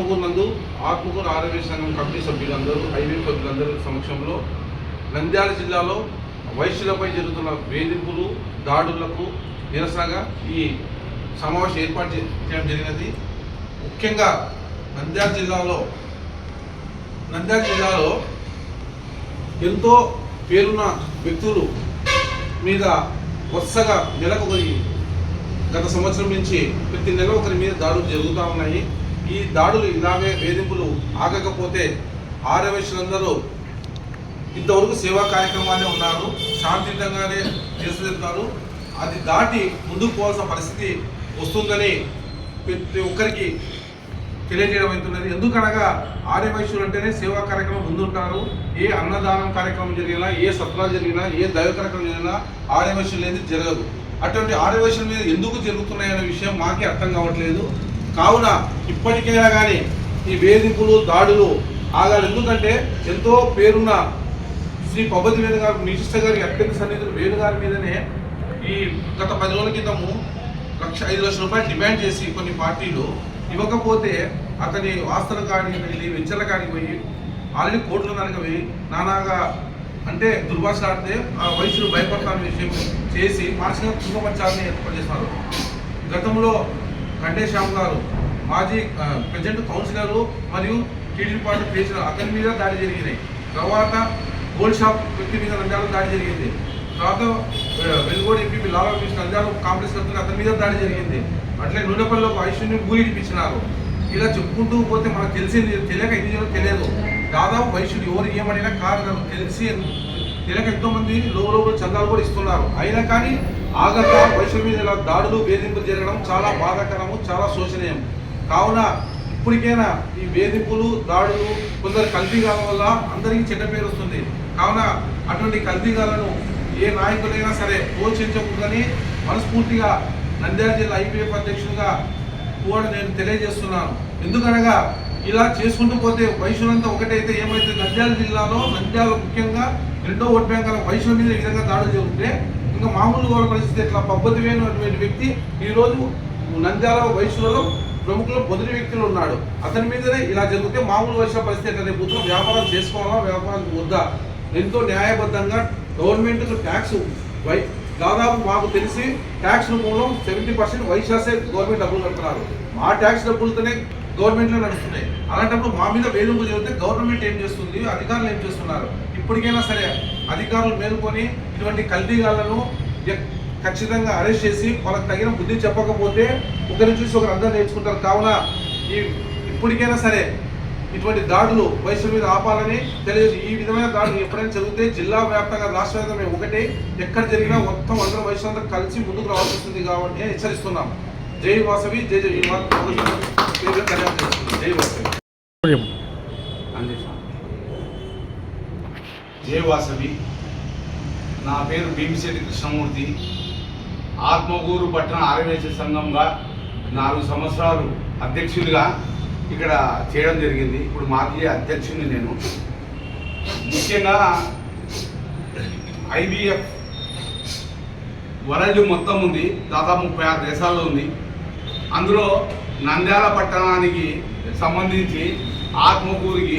ఆత్మకూరు నందు ఆత్మకూరు ఆరోగ్య సంఘం కమిటీ సభ్యులందరూ ఐవీ సభ్యులందరూ సమక్షంలో నంద్యాల జిల్లాలో వైశ్యులపై జరుగుతున్న వేధింపులు దాడులకు నిరసనగా ఈ సమావేశం ఏర్పాటు చేయడం జరిగినది. ముఖ్యంగా నంద్యాల జిల్లాలో నంద్యాల జిల్లాలో ఎంతో పేరున్న వ్యక్తులు మీద వరుసగా నెలకు పోయి గత సంవత్సరం నుంచి ప్రతి నెల ఒకరి మీద దాడులు జరుగుతూ ఉన్నాయి. ఈ దాడులు ఇలాగే వేధింపులు ఆగకపోతే ఆరవేశులందరూ ఇంతవరకు సేవా కార్యక్రమాలే ఉన్నారు శాంతియుతంగానే చేస్తున్నారు అది దాటి ముందుకు పోవాల్సిన పరిస్థితి వస్తుందని ప్రతి ఒక్కరికి తెలియజేయడం అవుతున్నది. ఎందుకనగా ఆర్యవైశ్యులు అంటేనే సేవా కార్యక్రమం ముందుంటారు. ఏ అన్నదానం కార్యక్రమం జరిగినా ఏ సత్రాలు జరిగినా ఏ దైవ కార్యక్రమం జరిగినా ఆర్యవైశ్యులు అనేది జరగదు. అటువంటి ఆర్యవైశ్యుల మీద ఎందుకు జరుగుతున్నాయనే విషయం మాకే అర్థం కావట్లేదు. కావున ఇప్పటికైనా కానీ ఈ వేధింపులు దాడులు ఆగాలి. ఎందుకంటే ఎంతో పేరున్న శ్రీ పబ్బతి వేణు గారు నిశిష్ట గారి అత్యంత సన్నిధులు వేణు గారి మీదనే ఈ గత పది రోజుల క్రితము లక్ష ఐదు లక్షల రూపాయలు డిమాండ్ చేసి కొన్ని పార్టీలు ఇవ్వకపోతే అతని వాస్తవ కానీ వెళ్ళి వెంచర్ల కానీ పోయి ఆల్రెడీ కోర్టులో కనుక పోయి నానాగా అంటే దుర్భాష ఆడితే ఆ వయసులు భయపడతాను విషయం చేసి మానసిక కుంభపంచాలని ఏర్పాటు చేస్తున్నారు. గతంలో కండే శ్యామ్ గారు మాజీ ప్రజెంట్ కౌన్సిలర్ మరియు టీడీపీ పార్టీ ప్రెసిడెంట్ అతని మీద దాడి జరిగినాయి తర్వాత గోల్డ్ షాప్ వ్యక్తి మీద నంద్యాల దాడి జరిగింది. తర్వాత ఆ, వెలుగోడు ఎంపీ లాలా కృష్ణ నంద్యాల కాంప్లెక్స్ కడుతున్న అతని మీద దాడి జరిగింది. అట్లే నూనెపల్లిలో ఒక ఐశ్వర్యం ఊరిడిపించినారు ఇలా చెప్పుకుంటూ పోతే మనకు తెలిసింది తెలియక ఇది తెలియదు. దాదాపు వైశ్యుడు ఎవరు ఏమడినా కారణం తెలిసి తెలియక ఎంతోమంది లోపల చందాలు కూడా ఇస్తున్నారు. అయినా కానీ ఆగక వైశ్యం మీద ఇలా దాడులు వేధింపులు జరగడం చాలా బాధాకరము చాలా శోచనీయం కావున ఇప్పటికైనా ఈ వేధింపులు దాడులు కొందరు కల్తీగాల వల్ల అందరికీ చెడ్డ పేరు వస్తుంది. కావున అటువంటి కల్తీగాలను ఏ నాయకులైనా సరే ప్రోత్సహించకూడదని మనస్ఫూర్తిగా నంద్యాల జిల్లా ఐపీఎఫ్ అధ్యక్షుడిగా కూడా నేను తెలియజేస్తున్నాను. ఎందుకనగా ఇలా చేసుకుంటూ పోతే వైశ్యులంతా ఒకటైతే ఏమైతే నంద్యాల జిల్లాలో నంద్యాల ముఖ్యంగా రెండో ఓట్ బ్యాంకుల వైశ్యుల మీద ఈ విధంగా దాడులు జరుగుతుంటే ఇంకా మామూలు వాళ్ళ పరిస్థితి ఎట్లా? పద్ధతి వేయనటువంటి వ్యక్తి ఈరోజు నంద్యాల వయసులలో ప్రముఖులు మొదటి వ్యక్తులు ఉన్నాడు. అతని మీదనే ఇలా జరిగితే మామూలు వైశ్య పరిస్థితి ఎట్లా రేపు వ్యాపారం చేసుకోవాలా వ్యాపారం వద్దా? ఎంతో న్యాయబద్ధంగా గవర్నమెంట్కు ట్యాక్స్ వై దాదాపు మాకు తెలిసి ట్యాక్స్ రూపంలో సెవెంటీ పర్సెంట్ వైశాసే గవర్నమెంట్ డబ్బులు కడుతున్నారు. మా ట్యాక్స్ డబ్బులతోనే గవర్నమెంట్లో నడుస్తున్నాయి. అలాంటప్పుడు మా మీద వేధింపు జరిగితే గవర్నమెంట్ ఏం చేస్తుంది? అధికారులు ఏం చేస్తున్నారు? ఇప్పటికైనా సరే అధికారులు మేలుకొని ఇటువంటి కల్తీగాళ్ళను ఖచ్చితంగా అరెస్ట్ చేసి వాళ్ళకి తగిన బుద్ధి చెప్పకపోతే ఒకరిని చూసి ఒకరు అందరూ నేర్చుకుంటారు. కావున ఈ ఇప్పటికైనా సరే ఇటువంటి దాడులు వయసుల మీద ఆపాలని తెలియదు ఈ విధమైన దాడులు ఎప్పుడైనా జరిగితే జిల్లా వ్యాప్తంగా రాష్ట్ర వ్యాప్తంగా ఒకటే ఎక్కడ జరిగినా మొత్తం అందరూ వయసులందరూ కలిసి ముందుకు రావాల్సి వస్తుంది కాబట్టి హెచ్చరిస్తున్నాం. జై వాసవి జై జై. జయవాసవి. కళ్యాణం జై వాసవి వాసవి నా పేరు భీమిశెట్టి కృష్ణమూర్తి. ఆత్మగూరు పట్టణ ఆర్యవేశ సంఘంగా నాలుగు సంవత్సరాలు అధ్యక్షుడిగా ఇక్కడ చేయడం జరిగింది. ఇప్పుడు మాజీ అధ్యక్షుడిని నేను. ముఖ్యంగా ఐబిఎఫ్ వరల్డ్ మొత్తం ఉంది. దాదాపు ముప్పై ఆరు దేశాల్లో ఉంది. అందులో నంద్యాల పట్టణానికి సంబంధించి ఆత్మకూరుకి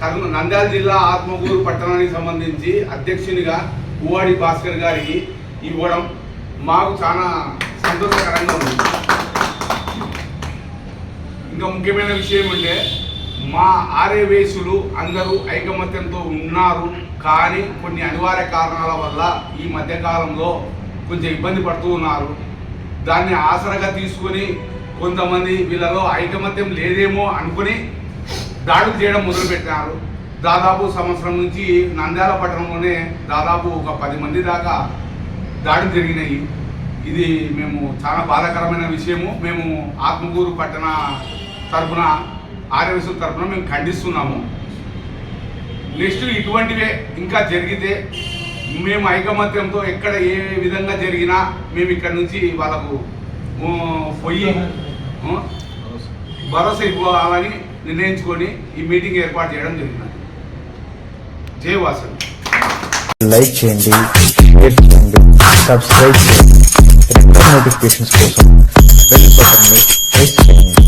కర్నూ నంద్యాల జిల్లా ఆత్మకూరు పట్టణానికి సంబంధించి అధ్యక్షునిగా ఉవాడి భాస్కర్ గారికి ఇవ్వడం మాకు చాలా సంతోషకరంగా ఉంది. ఇంకా ముఖ్యమైన విషయం అంటే మా ఆర్యవేశులు అందరూ ఐకమత్యంతో ఉన్నారు కానీ కొన్ని అనివార్య కారణాల వల్ల ఈ మధ్యకాలంలో కొంచెం ఇబ్బంది పడుతూ ఉన్నారు. దాన్ని ఆసరగా తీసుకొని కొంతమంది వీళ్ళలో ఐకమత్యం లేదేమో అనుకుని దాడులు చేయడం మొదలుపెట్టినారు. దాదాపు సంవత్సరం నుంచి నంద్యాల పట్టణంలోనే దాదాపు ఒక పది మంది దాకా దాడులు జరిగినాయి. ఇది మేము చాలా బాధాకరమైన విషయము. మేము ఆత్మకూరు పట్టణ తరఫున ఆర్యవసం తరఫున మేము ఖండిస్తున్నాము. నెక్స్ట్ ఇటువంటివే ఇంకా జరిగితే మేము ఐకమత్యంతో ఎక్కడ ఏ విధంగా జరిగినా మేము ఇక్కడ నుంచి వాళ్ళకు ఊ, పోయి భరోసా ఇవ్వాలని నిర్ణయించుకొని ఈ మీటింగ్ ఏర్పాటు చేయడం జరిగింది. జై వాసవి. లైక్ చేయండి షేర్ చేయండి సబ్స్క్రైబ్ చేయండి. నోటిఫికేషన్స్ కోసం బెల్ బటన్ని ప్రెస్ చేయండి.